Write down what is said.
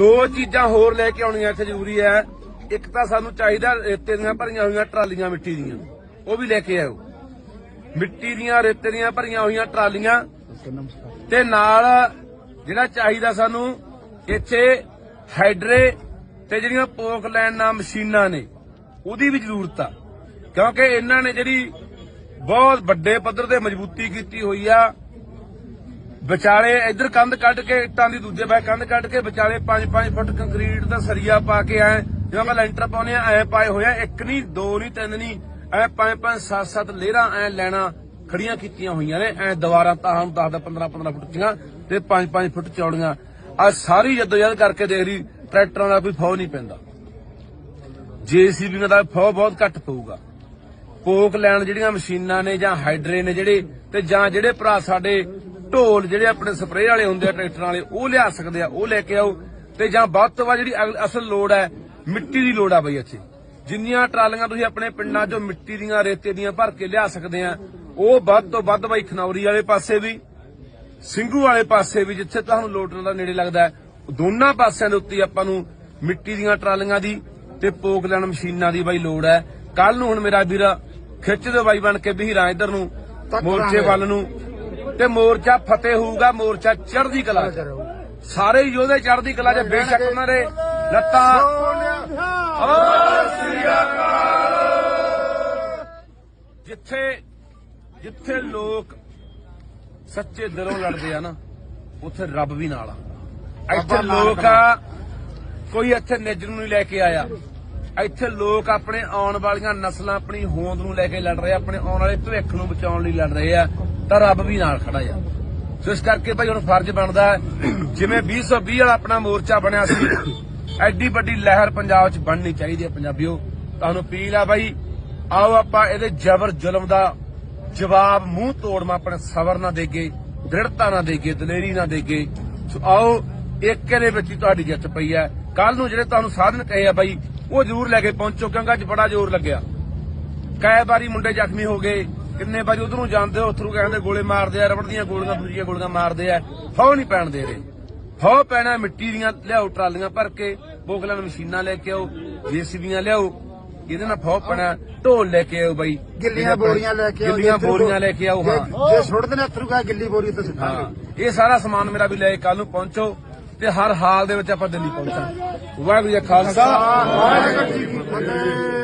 ਦੋ ਚੀਜ਼ਾਂ ਹੋਰ ਲੈ ਕੇ ਆਉਣੀਆਂ ਇੱਥੇ ਜ਼ਰੂਰੀ ਹੈ। ਇੱਕ ਤਾਂ ਸਾਨੂੰ ਚਾਹੀਦਾ ਰੇਤੇ ਦੀਆਂ ਭਰੀਆਂ ਹੋਈਆਂ ਟਰਾਲੀਆਂ ਮਿੱਟੀ ਦੀਆਂ। ਉਹ ਵੀ ਲੈ ਕੇ ਆਓ ਮਿੱਟੀ ਦੀਆਂ, ਰੇਤੇ ਦੀਆਂ ਭਰੀਆਂ ਹੋਈਆਂ ਟਰਾਲੀਆਂ। ਤੇ ਨਾਲ ਜਿਹੜਾ ਚਾਹੀਦਾ ਸਾਨੂੰ, ਇੱਥੇ ਹਾਈਡਰੇ ਤੇ ਜਿਹੜੀਆਂ ਪੋਕ ਲੈਣ ਨਾਲ ਮਸ਼ੀਨਾਂ ਨੇ, ਉਹਦੀ ਵੀ ਜ਼ਰੂਰਤ ਆ। ਕਿਉਂਕਿ ਇਹਨਾਂ ਨੇ ਜਿਹੜੀ ਬਹੁਤ ਵੱਡੇ ਪੱਧਰ ਤੇ ਮਜ਼ਬੂਤੀ ਕੀਤੀ ਹੋਈ ਆ। ਵਿਚਾਲੇ ਇੱਧਰ ਕੰਧ ਕੱਢ ਕੇ ਇੱਟਾਂ ਦੀ ਦੂਜੇ ਪਾਸੇ ਕੰਧ ਕੱਢ ਕੇ ਵਿਚਾਲੇ 5-5 ਫੁੱਟ ਕੰਕਰੀਟ ਦਾ ਸਰੀਆ ਪਾ ਕੇ ਐ, ਜਿਵੇਂ ਆਪਾਂ ਲੈਂਟਰ ਪਾਉਨੇ ਆ, ਐ ਪਾਏ ਹੋਇਆ ਇੱਕ ਨਹੀਂ ਦੋ ਨਹੀਂ ਤਿੰਨ ਨਹੀਂ ਐ 5-5 7-7 ਲੇਅਰਾਂ ਐ ਲੈਣਾ ਖੜੀਆਂ ਕੀਤੀਆਂ ਹੋਈਆਂ ਨੇ, ਐ ਦੀਵਾਰਾਂ ਤਾਂ ਹੁਣ 10 15-15 ਫੁੱਟ ਦੀਆਂ ਤੇ 5-5 ਫੁੱਟ ਚੌੜੀਆਂ। ਆ ਸਾਰੀ ਜਦੋਜਦ ਕਰਕੇ ਦੇਖ ਰਹੀ ਟਰੈਕਟਰਾਂ ਦਾ ਕੋਈ ਫੌ ਨਹੀਂ ਪੈਂਦਾ। ਜੀਸੀਬੀ ਦਾ ਫੌ ਬਹੁਤ ਘੱਟ ਪਊਗਾ। ਕੋਕ ਲੈਣ ਜਿਹੜੀਆਂ ਮਸ਼ੀਨਾਂ ਨੇ ਜਾਂ ਹਾਈਡਰੇ ਨੇ ਜਿਹੜੇ, ਤੇ ਜਾਂ ਜਿਹੜੇ ਭਰਾ ਸਾਡੇ ਢੋਲ ਜਿਹੜੇ ਆਪਣੇ ਸਪਰੇਅ ਵਾਲੇ ਹੁੰਦੇ ਆ ਟਰੈਕਟਰਾਂ ਵਾਲੇ ਉਹ ਲਿਆ ਸਕਦੇ ਆ ਉਹ ਲੈ ਕੇ ਆਓ। ਤੇ ਜਾਂ ਵੱਧ ਤੋਂ ਵੱਧ ਜਿਹੜੀ ਅਸਲ ਲੋੜ ਹੈ ਮਿੱਟੀ ਦੀ ਲੋੜ ਆ ਬਈ ਇੱਥੇ। ਜਿੰਨੀਆਂ ਟਰਾਲੀਆਂ ਤੁਸੀਂ ਆਪਣੇ ਪਿੰਡਾਂ 'ਚੋਂ ਮਿੱਟੀ ਦੀਆਂ ਰੇਤੇ ਦੀਆਂ ਭਰ ਕੇ ਲਿਆ ਸਕਦੇ ਆ ਉਹ ਵੱਧ ਤੋਂ ਵੱਧ ਬਈ ਖਨੌਰੀ ਵਾਲੇ ਪਾਸੇ ਵੀ ਸਿੰਘੂ ਵਾਲੇ ਪਾਸੇ ਵੀ ਜਿੱਥੇ ਤੁਹਾਨੂੰ ਲੋਟਣ ਦਾ ਨੇੜੇ ਲੱਗਦਾ ਹੈ ਦੋਨਾਂ ਪਾਸਿਆਂ ਦੇ ਉੱਤੇ ਆਪਾਂ ਨੂੰ ਮਿੱਟੀ ਦੀਆਂ ਟਰਾਲੀਆਂ ਦੀ ਤੇ ਪੋਕ ਲੈਣ ਮਸ਼ੀਨਾਂ ਦੀ ਬਾਈ ਲੋੜ ਹੈ। ਕੱਲ ਨੂੰ ਹੁਣ ਮੇਰਾ ਵੀਰ ਖਿੱਚ ਦਿਓ ਬਾਈ ਬਣ ਕੇ ਵੀਰਾਂ ਇੱਧਰ ਨੂੰ ਮੋਰਚੇ ਵੱਲ ਨੂੰ। ਤੇ ਮੋਰਚਾ ਫਤਿਹ ਹੋਊਗਾ ਮੋਰਚਾ ਚੜ੍ਹਦੀ ਕਲਾ 'ਚ। ਸਾਰੇ ਯੋਧੇ ਚੜ੍ਹਦੀ ਕਲਾ 'ਚ ਬੇਸ਼ੱਕ ਉਹਨਾਂ ਦੇ ਲੱਤਾਂ ਜਿੱਥੇ ਜਿੱਥੇ ਲੋਕ ਸੱਚੇ ਦਿਲੋਂ ਲੜਦੇ ਆ ਨਾ ਉੱਥੇ ਰੱਬ ਵੀ ਨਾਲ ਆ। ਇੱਥੇ ਲੋਕ ਆ ਕੋਈ ਇੱਥੇ ਨਿੱਜ ਨੂੰ ਨਹੀਂ ਲੈ ਕੇ ਆਇਆ। ਇੱਥੇ ਲੋਕ ਆਪਣੇ ਆਉਣ ਵਾਲੀਆਂ ਨਸਲਾਂ ਆਪਣੀ ਹੋਂਦ ਨੂੰ ਲੈ ਕੇ ਲੜ ਰਹੇ ਆ ਆਪਣੇ ਆਉਣ ਵਾਲੇ ਭਵਿੱਖ ਨੂੰ ਬਚਾਉਣ ਲਈ ਲੜ ਰਹੇ ਆ। ਤਾਂ ਰੱਬ ਵੀ ਨਾਲ ਖੜਾ ਆ। ਸੋ ਇਸ ਕਰਕੇ ਭਾਈ ਹੁਣ ਫਰਜ਼ ਬਣਦਾ ਹੈ, ਜਿਵੇਂ 2020 ਵਾਲਾ ਆਪਣਾ ਮੋਰਚਾ ਬਣਿਆ ਸੀ ਐਡੀ ਵੱਡੀ ਲਹਿਰ ਪੰਜਾਬ 'ਚ ਬਣਨੀ ਚਾਹੀਦੀ ਹੈ ਪੰਜਾਬੀਓ। ਤੁਹਾਨੂੰ ਅਪੀਲ ਆ ਬਾਈ ਆਓ ਆਪਾਂ ਇਹਦੇ ਜ਼ਬਰ ਜ਼ੁਲਮ ਦਾ ਜਵਾਬ ਮੂੰਹ ਤੋੜਮਾ ਆਪਣੇ ਸਬਰ ਨਾ ਦੇਗੇ ਦ੍ਰਿੜਤਾ ਨਾ ਦੇਗੇ ਦਲੇਰੀ ਨਾ ਦੇਗੇ ਸੋ ਆਓ ਏਕੇ ਦੇ ਵਿੱਚ ਹੀ ਤੁਹਾਡੀ ਜਿੱਤ ਪਈ ਹੈ। ਕੱਲ ਨੂੰ ਜਿਹੜੇ ਤੁਹਾਨੂੰ ਸਾਧਨ ਕਹੇ ਆ ਬਾਈ ਉਹ ਜ਼ਰੂਰ ਲੈ ਕੇ ਪਹੁੰਚੋ ਕਿਉਂਕਿ ਅੱਜ ਬੜਾ ਜ਼ੋਰ ਲੱਗਿਆ। ਕਈ ਵਾਰੀ ਮੁੰਡੇ ਜ਼ਖਮੀ ਹੋ ਗਏ ਕਿੰਨੇ ਵਾਰੀ ਉਧਰੋਂ ਜਾਂਦੇ ਉਥਰੂ ਕਹਿੰਦੇ ਗੋਲੇ ਮਾਰਦੇ ਆ ਰਬੜ ਦੀਆਂ ਗੋਲੀਆਂ ਦੂਜੀਆਂ ਗੋਲੀਆਂ ਮਾਰਦੇ ਆ। ਫੌ ਨਹੀਂ ਪੈਣ ਦੇ ਰਹੇ। ਫੌ ਪੈਣਾ ਮਿੱਟੀ ਦੀਆਂ ਲਿਆਓ ਟਰਾਲੀਆਂ ਭਰ ਕੇ ਬੋਗਲਾਂ ਮਸ਼ੀਨਾਂ ਲੈ ਕੇ ਆਓ ਜੀਸੀਬੀਆਂ ਲਿਆਓ ਇਹਦੇ ਨਾਲ ਫੌ ਪੈਣਾ ਢੋਲ ਲੈ ਕੇ ਆਓ ਬਾਈ। ਗਿੱਲੀਆਂ ਬੋਰੀਆਂ ਲੈ ਕੇ ਆਓ ਗਿੱਲੀਆਂ ਬੋਰੀਆਂ ਲੈ ਕੇ ਆਓ ਹਾਂ। ਜੇ- ਸੁੱਟਦੇ ਨੇ ਅਥਰੂ ਕਾ ਗਿੱਲੀ ਬੋਰੀ ਤੇ ਹਾਂ ਸੁੱਟਾਂਗੇ ਇਹ ਸਾਰਾ ਸਮਾਨ ਮੇਰਾ ਵੀ ਲੈ ਕੱਲ ਨੂੰ ਪਹੁੰਚੋ ਤੇ ਹਰ ਹਾਲ ਦੇ ਵਿੱਚ ਆਪਾਂ ਦਿੱਲੀ ਪਹੁੰਚਾਂਗੇ। ਵਾਹਿਗੁਰੂ ਜੀ ਖਾਲਸਾ। ਵਾਹਿਗੁਰੂ ਜੀ ਫਤਿਹ।